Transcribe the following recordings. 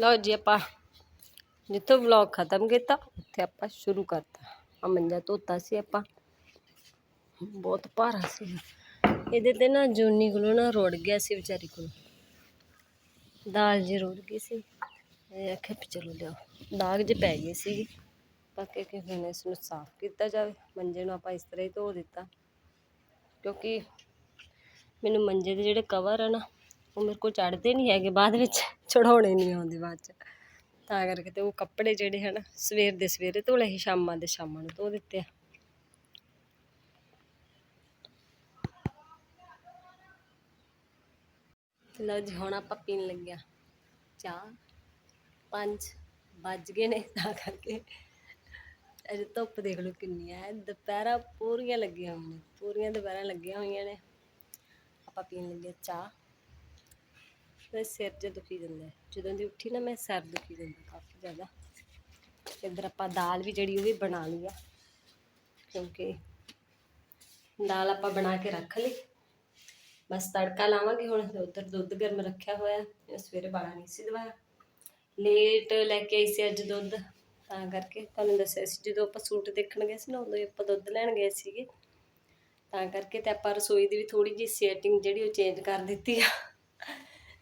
ਲਓ ਜੀ ਆਪਾਂ ਜਿੱਥੋਂ ਵਲੌਗ ਖਤਮ ਕੀਤਾ, ਉੱਥੇ ਆਪਾਂ ਸ਼ੁਰੂ ਕਰਤਾ। ਆ ਮੰਜਾ ਧੋਤਾ ਸੀ ਆਪਾਂ। ਬਹੁਤ ਭਾਰਾ ਸੀ। ਇਹਦੇ ਤੇ ਨਾ ਜੂਨੀ ਕੋਲੋਂ ਨਾ ਰੁੜ ਗਿਆ ਸੀ ਵਿਚਾਰੀ ਕੋਲ। ਦਾਲ ਜੀ ਰੁੜ ਗਈ ਸੀ। ਇਹ ਆਖੇ ਚਲੋ ਲਿਆਓ। ਦਾਗ ਜੇ ਪੈ ਗਏ ਸੀ ਬਾਕੀ ਕਿ ਹੁਣ ਇਸ ਨੂੰ ਸਾਫ਼ ਕੀਤਾ ਜਾਵੇ। ਮੰਜੇ ਨੂੰ ਆਪਾਂ ਇਸ ਤਰ੍ਹਾਂ ਹੀ ਧੋ ਦਿੱਤਾ। ਕਿਉਂਕਿ ਮੈਨੂੰ ਮੰਜੇ ਦੇ ਜਿਹੜੇ ਕਵਰ ਆ ਨਾ ਉਹ ਮੇਰੇ ਕੋਲ ਚੜ੍ਹਦੇ ਨਹੀਂ ਹੈਗੇ, ਬਾਅਦ ਵਿੱਚ ਚੜਾਉਣੇ ਨਹੀਂ ਆਉਂਦੇ ਬਾਅਦ ਚ। ਤਾਂ ਕਰਕੇ ਤੇ ਉਹ ਕੱਪੜੇ ਜਿਹੜੇ ਹਨ, ਸਵੇਰ ਦੇ ਸਵੇਰੇ ਧੋ ਲਏ ਸ਼ਾਮਾਂ ਦੇ ਸ਼ਾਮਾਂ ਨੂੰ ਧੋ ਦਿੱਤੇ ਆ। ਲਓ ਜੀ, ਹੁਣ ਆਪਾਂ ਪੀਣ ਲੱਗਿਆ ਚਾਹ। ਪੰਜ ਵੱਜ ਗਏ ਨੇ, ਤਾਂ ਕਰਕੇ ਅਜੇ ਧੁੱਪ ਦੇਖ ਲਓ ਕਿੰਨੀ ਹੈ ਦੁਪਹਿਰਾਂ ਪੂਰੀਆਂ ਲੱਗੀਆਂ ਹੋਈਆਂ ਨੇ, ਪੂਰੀਆਂ ਦੁਪਹਿਰਾਂ ਲੱਗੀਆਂ ਹੋਈਆਂ ਨੇ। ਆਪਾਂ ਪੀਣ ਲੱਗੇ ਚਾਹ। ਫਿਰ ਸਿਰ ਜੇ ਦੁਖੀ ਜਾਂਦਾ ਜਦੋਂ ਦੀ ਉੱਠੀ ਨਾ, ਮੈਂ ਸਿਰ ਦੁਖੀ ਜਾਂਦਾ ਕਾਫੀ ਜ਼ਿਆਦਾ। ਇੱਧਰ ਆਪਾਂ ਦਾਲ ਵੀ ਜਿਹੜੀ ਉਹ ਵੀ ਬਣਾ ਲਈ ਆ। ਕਿਉਂਕਿ ਦਾਲ ਆਪਾਂ ਬਣਾ ਕੇ ਰੱਖ ਲਈ। ਬਸ ਤੜਕਾ ਲਾਵਾਂਗੇ ਹੁਣ ਉੱਧਰ ਦੁੱਧ ਗਰਮ ਰੱਖਿਆ ਹੋਇਆ। ਸਵੇਰੇ ਬਾਲਾ ਨਹੀਂ ਸੀ ਦਵਾਇਆ ਲੇਟ ਲੈ ਕੇ ਆਈ ਸੀ ਅੱਜ ਦੁੱਧ। ਤਾਂ ਕਰਕੇ ਤੁਹਾਨੂੰ ਦੱਸਿਆ ਸੀ, ਜਦੋਂ ਆਪਾਂ ਸੂਟ ਦੇਖਣ ਗਏ ਸੀ ਨਾ, ਉਦੋਂ ਹੀ ਆਪਾਂ ਦੁੱਧ ਲੈਣ ਗਏ ਸੀਗੇ। ਤਾਂ ਕਰਕੇ ਤੇ ਆਪਾਂ ਰਸੋਈ ਦੀ ਵੀ ਥੋੜੀ ਜਿਹੀ ਸੈਟਿੰਗ ਜਿਹੜੀ ਉਹ ਚੇਂਜ ਕਰ ਦਿੱਤੀ ਆ।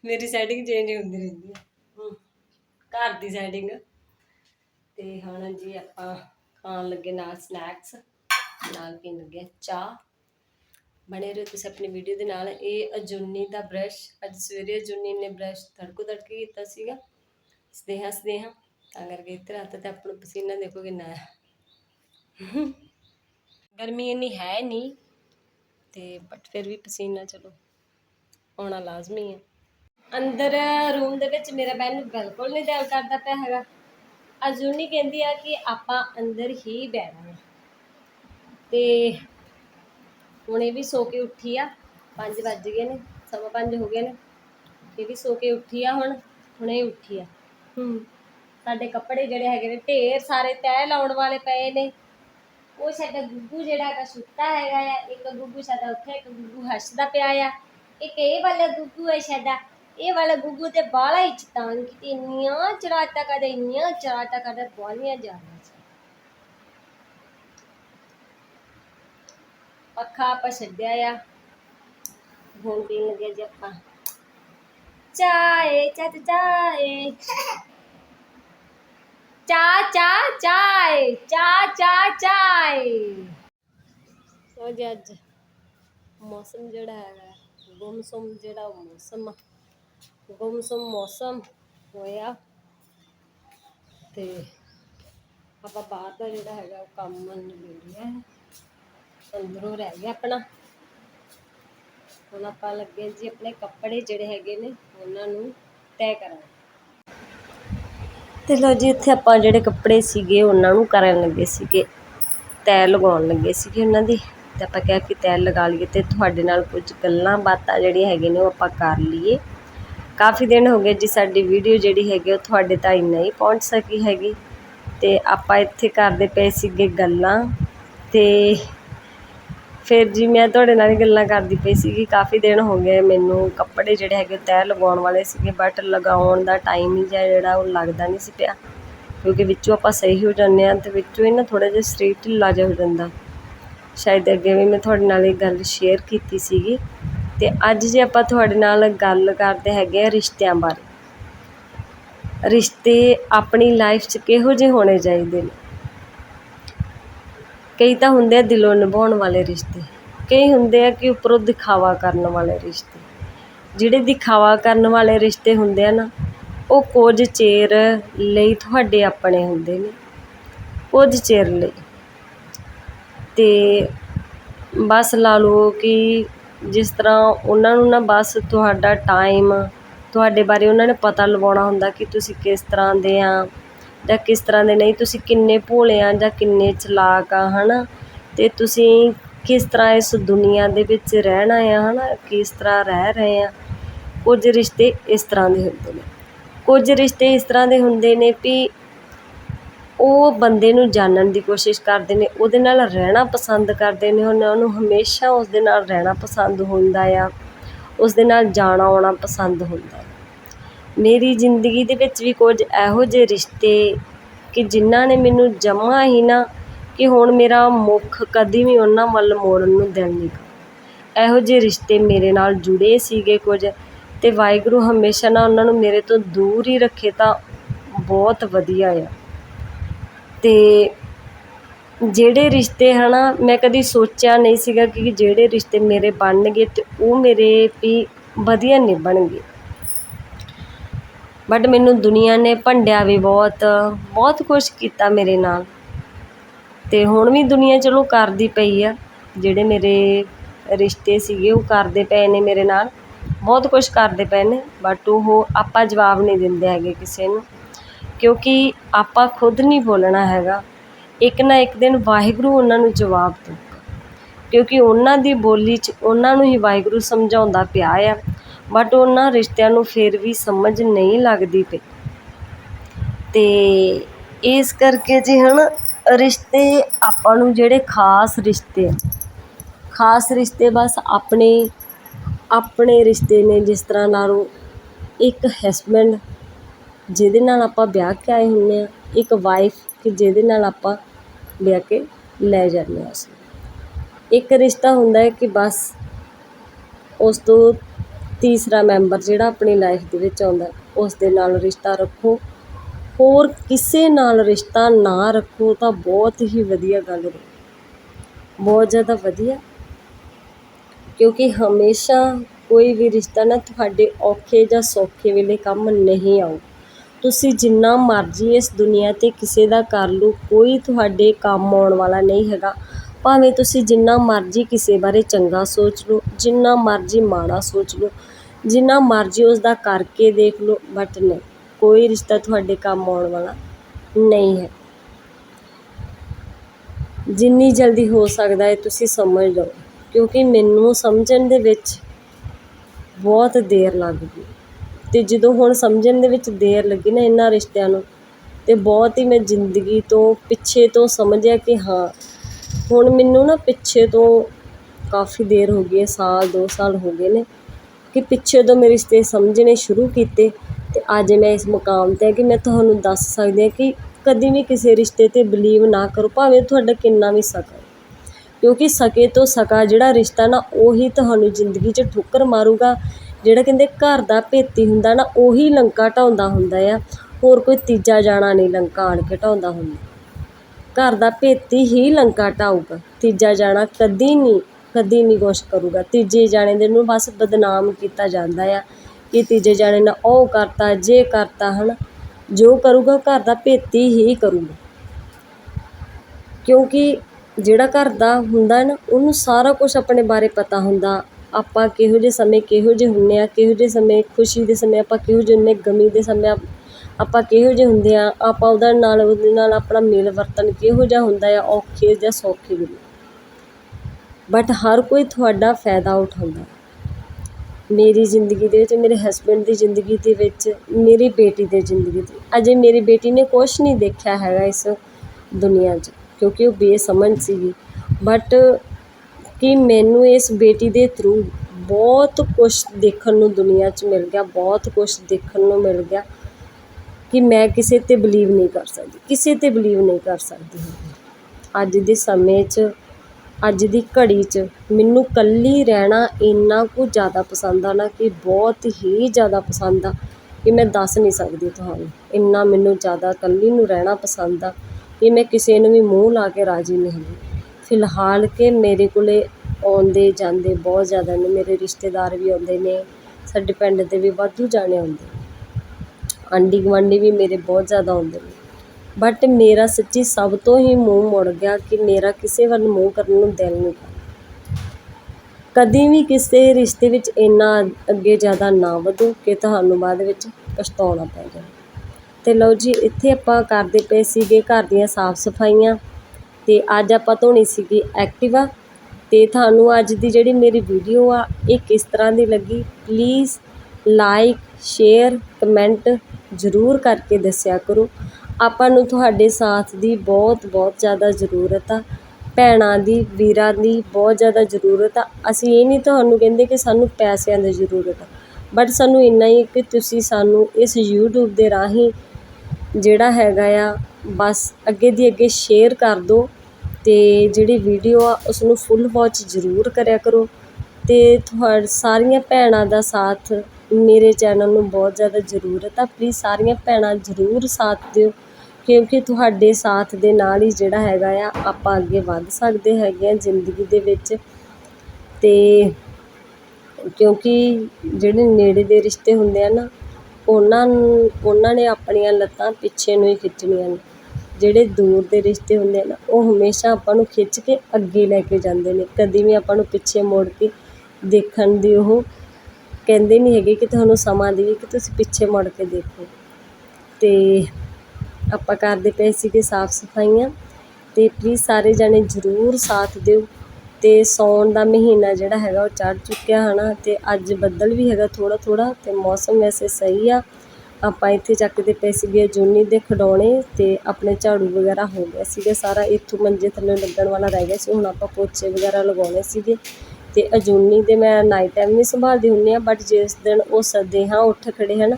ਮੇਰੀ ਸੈਟਿੰਗ ਚੇਂਜ ਹੁੰਦੀ ਰਹਿੰਦੀ ਹਮ, ਘਰ ਦੀ ਸੈਟਿੰਗ ਤੇ ਹੁਣ ਜੀ ਆਪਾਂ ਖਾਣ ਲੱਗੇ ਨਾਲ ਸਨੈਕਸ ਨਾਲ ਪੀਣ ਲੱਗੇ ਚਾਹ। ਬਣੇ ਰਹੋ ਤੁਸੀਂ ਆਪਣੀ ਵੀਡੀਓ ਦੇ ਨਾਲ। ਇਹ ਅਜੁਨੀ ਦਾ ਬ੍ਰਸ਼ ਅੱਜ ਸਵੇਰੇ ਅਜੁਨੀ ਨੇ ਬ੍ਰਸ਼ ਤੜਕੋ ਤੜਕੇ ਕੀਤਾ ਸੀਗਾ। ਸਦੇਹਾ ਸਦੇਹਾ ਤਾਂ ਕਰਕੇ ਇੱਥੇ ਹੱਥ ਤੇ ਆਪਣਾ ਪਸੀਨਾ ਦੇਖੋ ਕਿੰਨਾ ਹੈ ਗਰਮੀ ਇੰਨੀ ਹੈ ਨਹੀਂ ਤੇ ਬਟ ਫਿਰ ਵੀ ਪਸੀਨਾ ਚਲੋ ਆਉਣਾ ਲਾਜ਼ਮੀ ਹੈ ਅੰਦਰ ਰੂਮ ਦੇ ਵਿੱਚ ਮੇਰਾ ਬੈਨ ਬਿਲਕੁਲ ਨਹੀਂ ਦਿਲ ਕਰਦਾ ਪਿਆ ਹੈਗਾ। ਅਜੂਨੀ ਕਹਿੰਦੀ ਆ ਕਿ ਆਪਾਂ ਅੰਦਰ ਹੀ ਬਹਿਣਾ ਹੈ ਤੇ ਹੁਣ ਇਹ ਵੀ ਸੋ ਕੇ ਉੱਠੀ ਆ। 5 ਵੱਜ ਗਏ ਨੇ, ਸਵਾ ਪੰਜ ਹੋ ਗਏ ਨੇ। ਇਹ ਵੀ ਸੋ ਕੇ ਉੱਠੀ ਆ ਹੁਣ, ਹੁਣੇ ਉੱਠੀ ਆ। ਹੂੰ, ਸਾਡੇ ਕੱਪੜੇ ਜਿਹੜੇ ਹੈਗੇ ਨੇ ਢੇਰ ਸਾਰੇ ਤੈਅ ਲਾਉਣ ਵਾਲੇ ਪਏ ਨੇ। ਉਹ ਸਾਡਾ ਗੁੱਗੂ ਜਿਹੜਾ ਹੈਗਾ ਸੁੱਤਾ ਹੈਗਾ ਆ। ਇੱਕ ਗੁੱਗੂ ਸਾਡਾ ਉੱਥੇ ਇੱਕ ਗੁੱਗੂ ਹੱਸਦਾ ਪਿਆ ਆ। ਇੱਕ ਇਹ ਵਾਲਾ ਗੁੱਗੂ ਹੈ ਸਾਡਾ ਇਹ ਵਾਲਾ ਗੁੱਗੂ ਤੇ ਬਾਲਾ ਹੀ ਚਤਾਨ ਕਿਤੇ, ਇੰਨੀਆਂ ਚਰਾਟਾ ਕਰਦੇ, ਇੰਨੀਆਂ ਚਰਾਟਾ ਕਰਦੇ ਬਾਲੀਆਂ ਜਾ ਸੀ। ਪੱਖਾ ਆਪਾਂ ਛੱਡਿਆ ਆ। ਹੁਣ ਪੀਣ ਲੱਗੇ ਜੀ ਆਪਾਂ। ਚਾਏ ਚਾਹ ਚਾਏ ਚਾ ਚਾ ਚਾਏ ਚਾ ਚਾ ਚਾਏ। ਸੋ ਜੀ ਅੱਜ ਮੌਸਮ ਜਿਹੜਾ ਹੈਗਾ, ਗੁੰਮਸੁੰਮ ਜਿਹੜਾ ਮੌਸਮ ਗੁੰਮਸੁੰਮ ਮੌਸਮ ਹੋਇਆ ਤੇ ਆਪਾਂ ਬਾਹਰ ਦਾ ਜਿਹੜਾ ਹੈਗਾ ਉਹ ਕੰਮ ਨਿਬੇੜਿਆ ਹੈ। ਅੰਦਰੋਂ ਰਹਿ ਗਿਆ ਆਪਣਾ। ਹੁਣ ਆਪਾਂ ਲੱਗੇ ਜੀ ਆਪਣੇ ਕੱਪੜੇ ਜਿਹੜੇ ਹੈਗੇ ਨੇ ਉਹਨਾਂ ਨੂੰ ਤੈਅ ਕਰਾਂ ਤੇ ਲੋ ਜੀ ਇੱਥੇ ਆਪਾਂ ਜਿਹੜੇ ਕੱਪੜੇ ਸੀਗੇ ਉਹਨਾਂ ਨੂੰ ਕਰਨ ਲੱਗੇ ਸੀਗੇ। ਤੈਅ ਲਗਾਉਣ ਲੱਗੇ ਸੀਗੇ ਉਹਨਾਂ ਦੀ। ਤੇ ਆਪਾਂ ਕਿਹਾ ਕਿ ਤੈਅ ਲਗਾ ਲਈਏ ਤੇ ਤੁਹਾਡੇ ਨਾਲ ਕੁਝ ਗੱਲਾਂ ਬਾਤਾਂ ਜਿਹੜੀਆਂ ਹੈਗੇ ਨੇ ਉਹ ਆਪਾਂ ਕਰ ਲਈਏ। ਕਾਫੀ ਦਿਨ ਹੋ ਗਏ ਜੀ ਸਾਡੀ ਵੀਡੀਓ ਜਿਹੜੀ ਹੈਗੀ ਉਹ ਤੁਹਾਡੇ ਤਾਈਂ ਨਹੀਂ ਪਹੁੰਚ ਸਕੀ ਹੈਗੀ। ਤੇ ਆਪਾਂ ਇੱਥੇ ਕਰਦੇ ਪਏ ਸੀਗੇ ਗੱਲਾਂ। ਤੇ ਫਿਰ ਜੀ ਮੈਂ ਤੁਹਾਡੇ ਨਾਲ ਗੱਲਾਂ ਕਰਦੀ ਪਈ ਸੀਗੀ। ਕਾਫੀ ਦਿਨ ਹੋ ਗਏ ਮੈਨੂੰ ਕੱਪੜੇ ਜਿਹੜੇ ਹੈਗੇ ਤੈਅ ਲਗਾਉਣ ਵਾਲੇ ਸੀਗੇ ਬਟ ਲਗਾਉਣ ਦਾ ਟਾਈਮ ਹੀ ਜਿਹਾ ਜਿਹੜਾ ਉਹ ਲੱਗਦਾ ਨਹੀਂ ਸੀ ਪਿਆ। ਕਿਉਂਕਿ ਵਿੱਚੋਂ ਆਪਾਂ ਸਹੀ ਹੋ ਜਾਂਦੇ ਆ ਤੇ ਵਿੱਚੋਂ ਹੀ ਨਾ ਥੋੜਾ ਜਿਹਾ ਸਰੀਰ ਢਿੱਲਾ ਜਿਹਾ ਹੋ ਜਾਂਦਾ। ਸ਼ਾਇਦ ਅੱਗੇ ਵੀ ਮੈਂ ਤੁਹਾਡੇ ਨਾਲ ਇਹ ਗੱਲ ਸ਼ੇਅਰ ਕੀਤੀ ਸੀਗੀ। ਅਤੇ ਅੱਜ ਜੇ ਆਪਾਂ ਤੁਹਾਡੇ ਨਾਲ ਗੱਲ ਕਰਦੇ ਹੈਗੇ ਹਾਂ ਰਿਸ਼ਤਿਆਂ ਬਾਰੇ। ਰਿਸ਼ਤੇ ਆਪਣੀ ਲਾਈਫ 'ਚ ਕਿਹੋ ਜਿਹੇ ਹੋਣੇ ਚਾਹੀਦੇ ਨੇ? ਕਈ ਤਾਂ ਹੁੰਦੇ ਆ ਦਿਲੋਂ ਨਿਭਾਉਣ ਵਾਲੇ ਰਿਸ਼ਤੇ, ਕਈ ਹੁੰਦੇ ਆ ਕਿ ਉੱਪਰੋਂ ਦਿਖਾਵਾ ਕਰਨ ਵਾਲੇ ਰਿਸ਼ਤੇ। ਜਿਹੜੇ ਦਿਖਾਵਾ ਕਰਨ ਵਾਲੇ ਰਿਸ਼ਤੇ ਹੁੰਦੇ ਆ ਨਾ, ਉਹ ਕੁਝ ਚਿਰ ਲਈ ਤੁਹਾਡੇ ਆਪਣੇ ਹੁੰਦੇ ਨੇ, ਕੁਝ ਚਿਰ ਲਈ। ਅਤੇ ਬਸ ਲਾ ਲਓ ਕਿ ਜਿਸ ਤਰ੍ਹਾਂ ਉਹਨਾਂ ਨੂੰ ਨਾ ਬਸ ਤੁਹਾਡਾ ਟਾਈਮ ਤੁਹਾਡੇ ਬਾਰੇ ਉਹਨਾਂ ਨੇ ਪਤਾ ਲਵਾਉਣਾ ਹੁੰਦਾ ਕਿ ਤੁਸੀਂ ਕਿਸ ਤਰ੍ਹਾਂ ਦੇ ਹਾਂ ਜਾਂ ਕਿਸ ਤਰ੍ਹਾਂ ਦੇ ਨਹੀਂ, ਤੁਸੀਂ ਕਿੰਨੇ ਭੋਲੇ ਆ ਜਾਂ ਕਿੰਨੇ ਚਲਾਕ ਆ ਹੈ ਨਾ ਅਤੇ ਤੁਸੀਂ ਕਿਸ ਤਰ੍ਹਾਂ ਇਸ ਦੁਨੀਆ ਦੇ ਵਿੱਚ ਰਹਿਣਾ ਆ ਹੈ ਨਾ ਕਿਸ ਤਰ੍ਹਾਂ ਰਹਿ ਰਹੇ ਆ? ਕੁਝ ਰਿਸ਼ਤੇ ਇਸ ਤਰ੍ਹਾਂ ਦੇ ਹੁੰਦੇ ਨੇ। ਕੁਝ ਰਿਸ਼ਤੇ ਇਸ ਤਰ੍ਹਾਂ ਦੇ ਹੁੰਦੇ ਨੇ ਵੀ ਉਹ ਬੰਦੇ ਨੂੰ ਜਾਣਨ ਦੀ ਕੋਸ਼ਿਸ਼ ਕਰਦੇ ਨੇ, ਉਹਦੇ ਨਾਲ ਰਹਿਣਾ ਪਸੰਦ ਕਰਦੇ ਨੇ, ਉਹਨਾਂ ਨੂੰ ਹਮੇਸ਼ਾ ਉਸਦੇ ਨਾਲ ਰਹਿਣਾ ਪਸੰਦ ਹੁੰਦਾ ਆ, ਉਸਦੇ ਨਾਲ ਜਾਣਾ ਆਉਣਾ ਪਸੰਦ ਹੁੰਦਾ ਮੇਰੀ ਜ਼ਿੰਦਗੀ ਦੇ ਵਿੱਚ ਵੀ ਕੁਝ ਇਹੋ ਜਿਹੇ ਰਿਸ਼ਤੇ ਕਿ ਜਿਨ੍ਹਾਂ ਨੇ ਮੈਨੂੰ ਜਮਾ ਹੀ ਨਾ ਕਿ ਹੁਣ ਮੇਰਾ ਮੁੱਖ ਕਦੀ ਵੀ ਉਹਨਾਂ ਵੱਲ ਮੋੜਨ ਨੂੰ ਦਿਲ ਨਹੀਂ ਕਰਦਾ ਇਹੋ ਜਿਹੇ ਰਿਸ਼ਤੇ ਮੇਰੇ ਨਾਲ ਜੁੜੇ ਸੀਗੇ ਕੁਝ ਅਤੇ ਵਾਹਿਗੁਰੂ ਹਮੇਸ਼ਾ ਨਾ ਉਹਨਾਂ ਨੂੰ ਮੇਰੇ ਤੋਂ ਦੂਰ ਹੀ ਰੱਖੇ ਤਾਂ ਬਹੁਤ ਵਧੀਆ ਆ। ਅਤੇ ਜਿਹੜੇ ਰਿਸ਼ਤੇ ਹੈ ਨਾ ਮੈਂ ਕਦੀ ਸੋਚਿਆ ਨਹੀਂ ਸੀਗਾ ਕਿ ਜਿਹੜੇ ਰਿਸ਼ਤੇ ਮੇਰੇ ਬਣਨਗੇ ਅਤੇ ਉਹ ਮੇਰੇ ਵੀ ਵਧੀਆ ਨਿਭਣਗੇ। ਬਟ ਮੈਨੂੰ ਦੁਨੀਆ ਨੇ ਭੰਡਿਆ ਵੀ ਬਹੁਤ ਬਹੁਤ ਕੁਛ ਕੀਤਾ ਮੇਰੇ ਨਾਲ। ਅਤੇ ਹੁਣ ਵੀ ਦੁਨੀਆ ਚਲੋ ਕਰਦੀ ਪਈ ਆ, ਜਿਹੜੇ ਮੇਰੇ ਰਿਸ਼ਤੇ ਸੀਗੇ ਉਹ ਕਰਦੇ ਪਏ ਨੇ ਮੇਰੇ ਨਾਲ, ਬਹੁਤ ਕੁਛ ਕਰਦੇ ਪਏ ਨੇ ਬਟ ਉਹ ਆਪਾਂ ਜਵਾਬ ਨਹੀਂ ਦਿੰਦੇ ਹੈਗੇ ਕਿਸੇ ਨੂੰ। ਕਿਉਂਕਿ ਆਪਾਂ ਖੁਦ ਨਹੀਂ ਬੋਲਣਾ ਹੈਗਾ। ਇੱਕ ਨਾ ਇੱਕ ਦਿਨ ਵਾਹਿਗੁਰੂ ਉਹਨਾਂ ਨੂੰ ਜਵਾਬ ਦਊਗਾ। ਕਿਉਂਕਿ ਉਹਨਾਂ ਦੀ ਬੋਲੀ 'ਚ ਉਹਨਾਂ ਨੂੰ ਹੀ ਵਾਹਿਗੁਰੂ ਸਮਝਾਉਂਦਾ ਪਿਆ ਆ ਬਟ ਉਹਨਾਂ ਰਿਸ਼ਤਿਆਂ ਨੂੰ ਫਿਰ ਵੀ ਸਮਝ ਨਹੀਂ ਲੱਗਦੀ ਪਈ। ਅਤੇ ਇਸ ਕਰਕੇ ਜੀ ਹੁਣ ਰਿਸ਼ਤੇ ਆਪਾਂ ਨੂੰ ਜਿਹੜੇ ਖਾਸ ਰਿਸ਼ਤੇ ਆ, ਖਾਸ ਰਿਸ਼ਤੇ ਬਸ ਆਪਣੇ ਆਪਣੇ ਰਿਸ਼ਤੇ ਨੇ ਜਿਸ ਤਰ੍ਹਾਂ ਲਾ ਲਓ ਇੱਕ ਹਸਬੈਂਡ ਜਿਹਦੇ ਨਾਲ ਆਪਾਂ ਵਿਆਹ ਕੇ ਆਏ ਹੁੰਦੇ ਹਾਂ, ਇੱਕ ਵਾਈਫ ਕਿ ਜਿਹਦੇ ਨਾਲ ਆਪਾਂ ਵਿਆਹ ਕੇ ਲੈ ਜਾਂਦੇ ਹਾਂ ਅਸੀਂ। ਇੱਕ ਰਿਸ਼ਤਾ ਹੁੰਦਾ ਹੈ ਕਿ ਬਸ ਉਸ ਤੋਂ ਤੀਸਰਾ ਮੈਂਬਰ ਜਿਹੜਾ ਆਪਣੀ ਲਾਈਫ ਦੇ ਵਿੱਚ ਆਉਂਦਾ, ਉਸ ਦੇ ਨਾਲ ਰਿਸ਼ਤਾ ਰੱਖੋ। ਹੋਰ ਕਿਸੇ ਨਾਲ ਰਿਸ਼ਤਾ ਨਾ ਰੱਖੋ ਤਾਂ ਬਹੁਤ ਹੀ ਵਧੀਆ ਗੱਲ ਰਹੀ। ਬਹੁਤ ਜ਼ਿਆਦਾ ਵਧੀਆ। ਕਿਉਂਕਿ ਹਮੇਸ਼ਾ ਕੋਈ ਵੀ ਰਿਸ਼ਤਾ ਨਾ ਤੁਹਾਡੇ ਔਖੇ ਜਾਂ ਸੌਖੇ ਵੇਲੇ ਕੰਮ ਨਹੀਂ ਆਊ ਤੁਸੀਂ ਜਿੰਨਾ ਮਰਜ਼ੀ ਇਸ ਦੁਨੀਆ 'ਤੇ ਕਿਸੇ ਦਾ ਕਰ ਲਓ, ਕੋਈ ਤੁਹਾਡੇ ਕੰਮ ਆਉਣ ਵਾਲਾ ਨਹੀਂ ਹੈਗਾ। ਭਾਵੇਂ ਤੁਸੀਂ ਜਿੰਨਾ ਮਰਜ਼ੀ ਕਿਸੇ ਬਾਰੇ ਚੰਗਾ ਸੋਚ ਲਓ, ਜਿੰਨਾ ਮਰਜ਼ੀ ਮਾੜਾ ਸੋਚ ਲਓ, ਜਿੰਨਾ ਮਰਜ਼ੀ ਉਸਦਾ ਕਰਕੇ ਦੇਖ ਲਓ ਬਟ ਨਹੀਂ, ਕੋਈ ਰਿਸ਼ਤਾ ਤੁਹਾਡੇ ਕੰਮ ਆਉਣ ਵਾਲਾ ਨਹੀਂ ਹੈ। ਜਿੰਨੀ ਜਲਦੀ ਹੋ ਸਕਦਾ ਹੈ, ਤੁਸੀਂ ਸਮਝ ਲਓ, ਕਿਉਂਕਿ ਮੈਨੂੰ ਸਮਝਣ ਦੇ ਵਿੱਚ ਬਹੁਤ ਦੇਰ ਲੱਗ ਗਈ। ਅਤੇ ਜਦੋਂ ਹੁਣ ਸਮਝਣ ਦੇ ਵਿੱਚ ਦੇਰ ਲੱਗੀ ਨਾ ਇਹਨਾਂ ਰਿਸ਼ਤਿਆਂ ਨੂੰ ਅਤੇ ਬਹੁਤ ਹੀ ਮੈਂ ਜ਼ਿੰਦਗੀ ਤੋਂ ਪਿੱਛੇ ਤੋਂ ਸਮਝਿਆ ਕਿ ਹਾਂ, ਹੁਣ ਮੈਨੂੰ ਨਾ ਪਿੱਛੇ ਤੋਂ ਕਾਫੀ ਦੇਰ ਹੋ ਗਈ ਹੈ, ਸਾਲ, ਦੋ ਸਾਲ ਹੋ ਗਏ ਨੇ, ਕਿ ਪਿੱਛੇ ਤੋਂ ਮੈਂ ਰਿਸ਼ਤੇ ਸਮਝਣੇ ਸ਼ੁਰੂ ਕੀਤੇ ਅਤੇ ਅੱਜ ਮੈਂ ਇਸ ਮੁਕਾਮ 'ਤੇ ਕਿ ਮੈਂ ਤੁਹਾਨੂੰ ਦੱਸ ਸਕਦੀ ਹਾਂ ਕਿ ਕਦੇ ਵੀ ਕਿਸੇ ਰਿਸ਼ਤੇ 'ਤੇ ਬਿਲੀਵ ਨਾ ਕਰੋ, ਭਾਵੇਂ ਤੁਹਾਡਾ ਕਿੰਨਾ ਵੀ ਸਕਾ। ਕਿਉਂਕਿ ਸਕੇ ਤੋਂ ਸਕਾ ਜਿਹੜਾ ਰਿਸ਼ਤਾ ਨਾ, ਉਹੀ ਤੁਹਾਨੂੰ ਜ਼ਿੰਦਗੀ 'ਚ ਠੋਕਰ ਮਾਰੂਗਾ ਜਿਹੜਾ ਕਹਿੰਦੇ ਘਰ ਦਾ ਭੇਤੀ ਹੁੰਦਾ ਨਾ, ਉਹੀ ਲੰਕਾ ਢਾਉਂਦਾ ਹੁੰਦਾ ਆ। ਹੋਰ ਕੋਈ ਤੀਜਾ ਜਾਣਾ ਨਹੀਂ ਲੰਕਾ ਆਣ ਕੇ ਢਾਉਂਦਾ ਹੁੰਦਾ। ਘਰ ਦਾ ਭੇਤੀ ਹੀ ਲੰਕਾ ਢਾਊਗਾ। ਤੀਜਾ ਜਾਣਾ ਕਦੀ ਨਹੀਂ ਕਦੀ ਨਹੀਂ ਕੁਛ ਕਰੂਗਾ। ਤੀਜੇ ਜਾਣੇ ਦੇ ਨੂੰ ਬਸ ਬਦਨਾਮ ਕੀਤਾ ਜਾਂਦਾ ਆ ਕਿ ਤੀਜੇ ਜਾਣੇ ਨੇ ਉਹ ਕਰਤਾ, ਜੇ ਕਰਤਾ ਹਨ, ਜੋ ਕਰੂਗਾ ਘਰ ਦਾ ਭੇਤੀ ਹੀ ਕਰੂਗਾ। ਕਿਉਂਕਿ ਜਿਹੜਾ ਘਰ ਦਾ ਹੁੰਦਾ ਨਾ, ਉਹਨੂੰ ਸਾਰਾ ਕੁਝ ਆਪਣੇ ਬਾਰੇ ਪਤਾ ਹੁੰਦਾ। ਆਪਾਂ ਕਿਹੋ ਜਿਹੇ ਸਮੇਂ ਕਿਹੋ ਜਿਹੇ ਹੁੰਦੇ ਹਾਂ, ਕਿਹੋ ਜਿਹੇ ਸਮੇਂ ਖੁਸ਼ੀ ਦੇ ਸਮੇਂ ਆਪਾਂ ਕਿਹੋ ਜਿਹੇ ਹੁੰਦੇ ਗਮੀ ਦੇ ਸਮੇਂ ਆਪਾਂ ਕਿਹੋ ਜਿਹੇ ਹੁੰਦੇ ਹਾਂ, ਆਪਾਂ ਉਹਦਾ ਨਾਲ ਉਹਦੇ ਨਾਲ ਆਪਣਾ ਮੇਲ ਵਰਤਨ ਕਿਹੋ ਜਿਹਾ ਹੁੰਦਾ ਆ ਔਖੇ ਜਾਂ ਸੌਖੇ ਵੇਲੇ ਬਟ ਹਰ ਕੋਈ ਤੁਹਾਡਾ ਫਾਇਦਾ ਉਠਾਉਂਦਾ ਮੇਰੀ ਜ਼ਿੰਦਗੀ ਦੇ ਵਿੱਚ, ਮੇਰੇ ਹਸਬੈਂਡ ਦੀ ਜ਼ਿੰਦਗੀ ਦੇ ਵਿੱਚ, ਮੇਰੀ ਬੇਟੀ ਦੀ ਜ਼ਿੰਦਗੀ ਦੇ ਅਜੇ ਮੇਰੀ ਬੇਟੀ ਨੇ ਕੁਛ ਨਹੀਂ ਦੇਖਿਆ ਹੈਗਾ ਇਸ ਦੁਨੀਆ 'ਚ, ਕਿਉਂਕਿ ਉਹ ਬੇਸਮਝ ਸੀਗੀ। ਬਟ ਕਿ ਮੈਨੂੰ ਇਸ ਬੇਟੀ ਦੇ ਥਰੂ ਬਹੁਤ ਕੁਛ ਦੇਖਣ ਨੂੰ ਦੁਨੀਆ 'ਚ ਮਿਲ ਗਿਆ, ਬਹੁਤ ਕੁਛ ਦੇਖਣ ਨੂੰ ਮਿਲ ਗਿਆ ਕਿ ਮੈਂ ਕਿਸੇ 'ਤੇ ਬਿਲੀਵ ਨਹੀਂ ਕਰ ਸਕਦੀ, ਕਿਸੇ 'ਤੇ ਬਿਲੀਵ ਨਹੀਂ ਕਰ ਸਕਦੀ। ਅੱਜ ਦੇ ਸਮੇਂ 'ਚ, ਅੱਜ ਦੀ ਘੜੀ 'ਚ ਮੈਨੂੰ ਇਕੱਲੀ ਰਹਿਣਾ ਇੰਨਾ ਕੁ ਜ਼ਿਆਦਾ ਪਸੰਦ ਆ ਨਾ ਕਿ ਬਹੁਤ ਹੀ ਜ਼ਿਆਦਾ ਪਸੰਦ ਆ ਕਿ ਮੈਂ ਦੱਸ ਨਹੀਂ ਸਕਦੀ ਤੁਹਾਨੂੰ। ਇੰਨਾ ਮੈਨੂੰ ਜ਼ਿਆਦਾ ਇਕੱਲੀ ਨੂੰ ਰਹਿਣਾ ਪਸੰਦ ਆ ਕਿ ਮੈਂ ਕਿਸੇ ਨੂੰ ਵੀ ਮੂੰਹ ਲਾ ਕੇ ਰਾਜ਼ੀ ਨਹੀਂ ਫਿਲਹਾਲ ਕਿ ਮੇਰੇ ਕੋਲ ਆਉਂਦੇ ਜਾਂਦੇ ਬਹੁਤ ਜ਼ਿਆਦਾ ਨੇ, ਮੇਰੇ ਰਿਸ਼ਤੇਦਾਰ ਵੀ ਆਉਂਦੇ ਨੇ, ਸਾਡੇ ਪਿੰਡ ਦੇ ਵੀ ਵਾਧੂ ਜਾਣੇ ਆਉਂਦੇ ਆਂਢੀ ਗੁਆਂਢੀ ਵੀ ਮੇਰੇ ਬਹੁਤ ਜ਼ਿਆਦਾ ਆਉਂਦੇ ਨੇ। ਬਟ ਮੇਰਾ ਸੱਚੀ ਸਭ ਤੋਂ ਹੀ ਮੂੰਹ ਮੁੜ ਗਿਆ ਕਿ ਮੇਰਾ ਕਿਸੇ ਵੱਲ ਮੂੰਹ ਕਰਨ ਨੂੰ ਦਿਲ ਨਹੀਂ ਕਰਦਾ। ਕਦੀ ਵੀ ਕਿਸੇ ਰਿਸ਼ਤੇ ਵਿੱਚ ਇੰਨਾ ਅੱਗੇ ਜ਼ਿਆਦਾ ਨਾ ਵਧੋ ਕਿ ਤੁਹਾਨੂੰ ਬਾਅਦ ਵਿੱਚ ਪਛਤਾਉਣਾ ਪੈ ਜਾਵੇ। ਅਤੇ ਲਓ ਜੀ, ਇੱਥੇ ਆਪਾਂ ਕਰਦੇ ਪਏ ਸੀਗੇ ਘਰ ਦੀਆਂ ਸਾਫ਼ ਸਫਾਈਆਂ। ਅਤੇ ਅੱਜ ਆਪਾਂ ਧੋਣੀ ਸੀਗੀ ਐਕਟਿਵਾ ਅਤੇ ਤੁਹਾਨੂੰ ਅੱਜ ਦੀ ਜਿਹੜੀ ਮੇਰੀ ਵੀਡੀਓ ਆ, ਇਹ ਕਿਸ ਤਰ੍ਹਾਂ ਦੀ ਲੱਗੀ ਪਲੀਜ਼ ਲਾਈਕ ਸ਼ੇਅਰ ਕਮੈਂਟ ਜ਼ਰੂਰ ਕਰਕੇ ਦੱਸਿਆ ਕਰੋ। ਆਪਾਂ ਨੂੰ ਤੁਹਾਡੇ ਸਾਥ ਦੀ ਬਹੁਤ ਬਹੁਤ ਜ਼ਿਆਦਾ ਜ਼ਰੂਰਤ ਆ। ਭੈਣਾਂ ਦੀ, ਵੀਰਾਂ ਦੀ ਬਹੁਤ ਜ਼ਿਆਦਾ ਜ਼ਰੂਰਤ ਆ। ਅਸੀਂ ਇਹ ਨਹੀਂ ਤੁਹਾਨੂੰ ਕਹਿੰਦੇ ਕਿ ਸਾਨੂੰ ਪੈਸਿਆਂ ਦੀ ਜ਼ਰੂਰਤ ਆ। ਬਟ ਸਾਨੂੰ ਇੰਨਾ ਹੀ ਕਿ ਤੁਸੀਂ ਸਾਨੂੰ ਇਸ YouTube ਦੇ ਰਾਹੀਂ ਜਿਹੜਾ ਹੈਗਾ ਆ, ਬਸ ਅੱਗੇ ਦੀ ਅੱਗੇ ਸ਼ੇਅਰ ਕਰ ਦਿਓ। ਅਤੇ ਜਿਹੜੀ ਵੀਡੀਓ ਆ, ਉਸਨੂੰ ਫੁੱਲ ਵੋਚ ਜ਼ਰੂਰ ਕਰਿਆ ਕਰੋ। ਅਤੇ ਤੁਹਾ ਸਾਰੀਆਂ ਭੈਣਾਂ ਦਾ ਸਾਥ ਮੇਰੇ ਚੈਨਲ ਨੂੰ ਬਹੁਤ ਜ਼ਿਆਦਾ ਜ਼ਰੂਰਤ ਆ। ਪਲੀਜ਼ ਸਾਰੀਆਂ ਭੈਣਾਂ ਜ਼ਰੂਰ ਸਾਥ ਦਿਓ, ਕਿਉਂਕਿ ਤੁਹਾਡੇ ਸਾਥ ਦੇ ਨਾਲ ਹੀ ਜਿਹੜਾ ਹੈਗਾ ਆ, ਆਪਾਂ ਅੱਗੇ ਵੱਧ ਸਕਦੇ ਹੈਗੇ ਹਾਂ ਜ਼ਿੰਦਗੀ ਦੇ ਵਿੱਚ। ਅਤੇ ਕਿਉਂਕਿ ਜਿਹੜੇ ਨੇੜੇ ਦੇ ਰਿਸ਼ਤੇ ਹੁੰਦੇ ਆ ਨਾ, ਉਹਨਾਂ ਉਹਨਾਂ ਨੇ ਆਪਣੀਆਂ ਲੱਤਾਂ ਪਿੱਛੇ ਨੂੰ ਹੀ ਖਿੱਚਣੀਆਂ ਨੇ। ਜਿਹੜੇ ਦੂਰ ਦੇ ਰਿਸ਼ਤੇ ਹੁੰਦੇ ਆ ਨਾ ਉਹ ਹਮੇਸ਼ਾ ਆਪਾਂ ਨੂੰ ਖਿੱਚ ਕੇ ਅੱਗੇ ਲੈ ਕੇ ਜਾਂਦੇ ਨੇ। ਕਦੇ ਵੀ ਆਪਾਂ ਨੂੰ ਪਿੱਛੇ ਮੁੜ ਕੇ ਦੇਖਣ ਦੀ ਉਹ ਕਹਿੰਦੇ ਨਹੀਂ ਹੈਗੇ ਕਿ ਤੁਹਾਨੂੰ ਸਮਾਂ ਦੇਈਏ ਕਿ ਤੁਸੀਂ ਪਿੱਛੇ ਮੁੜ ਕੇ ਦੇਖੋ। ਅਤੇ ਆਪਾਂ ਕਰਦੇ ਪਏ ਸੀਗੇ ਸਾਫ਼ ਸਫਾਈਆਂ ਅਤੇ ਪਲੀਜ਼ ਸਾਰੇ ਜਣੇ ਜ਼ਰੂਰ ਸਾਥ ਦਿਓ। ਅਤੇ ਸਾਉਣ ਦਾ ਮਹੀਨਾ ਜਿਹੜਾ ਹੈਗਾ ਉਹ ਚੜ੍ਹ ਚੁੱਕਿਆ ਹੈ ਨਾ ਅਤੇ ਅੱਜ ਬੱਦਲ ਵੀ ਹੈਗਾ ਥੋੜ੍ਹਾ ਥੋੜ੍ਹਾ ਅਤੇ ਮੌਸਮ ਵੈਸੇ ਸਹੀ ਆ। ਆਪਾਂ ਇੱਥੇ ਚੱਕਦੇ ਪਏ ਸੀਗੇ ਜੂਨੀ ਦੇ ਖਿਡੌਣੇ ਅਤੇ ਆਪਣੇ ਝਾੜੂ ਵਗੈਰਾ ਹੋ ਗਿਆ ਸੀਗਾ। ਸਾਰਾ ਇੱਥੋਂ ਮੰਜੇ ਥੱਲੇ ਲੱਗਣ ਵਾਲਾ ਰਹਿ ਗਿਆ ਸੀ। ਹੁਣ ਆਪਾਂ ਪੋਚੇ ਵਗੈਰਾ ਲਗਾਉਣੇ ਸੀਗੇ ਅਤੇ ਅਜੂਨੀ ਦੇ ਮੈਂ ਨਾਈਟ ਟਾਈਮ ਨਹੀਂ ਸੰਭਾਲਦੀ ਹੁੰਦੀ ਹਾਂ ਬਟ ਜਿਸ ਦਿਨ ਉਹ ਸਦੇਹਾਂ ਉੱਠ ਖੜੇ ਹਨ,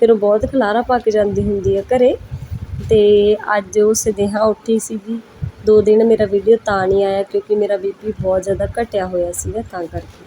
ਫਿਰ ਉਹ ਬਹੁਤ ਖਲਾਰਾ ਪਾ ਕੇ ਜਾਂਦੀ ਹੁੰਦੀ ਹੈ ਘਰੇ। ਅਤੇ ਅੱਜ ਉਹ ਸਦੇਹਾ ਉੱਠੀ ਸੀਗੀ। ਦੋ ਦਿਨ ਮੇਰਾ ਵੀਡੀਓ ਤਾਂ ਨਹੀਂ ਆਇਆ ਕਿਉਂਕਿ ਮੇਰਾ ਬੀਪੀ ਬਹੁਤ ਜ਼ਿਆਦਾ ਘਟਿਆ ਹੋਇਆ ਸੀਗਾ, ਤਾਂ ਕਰਕੇ।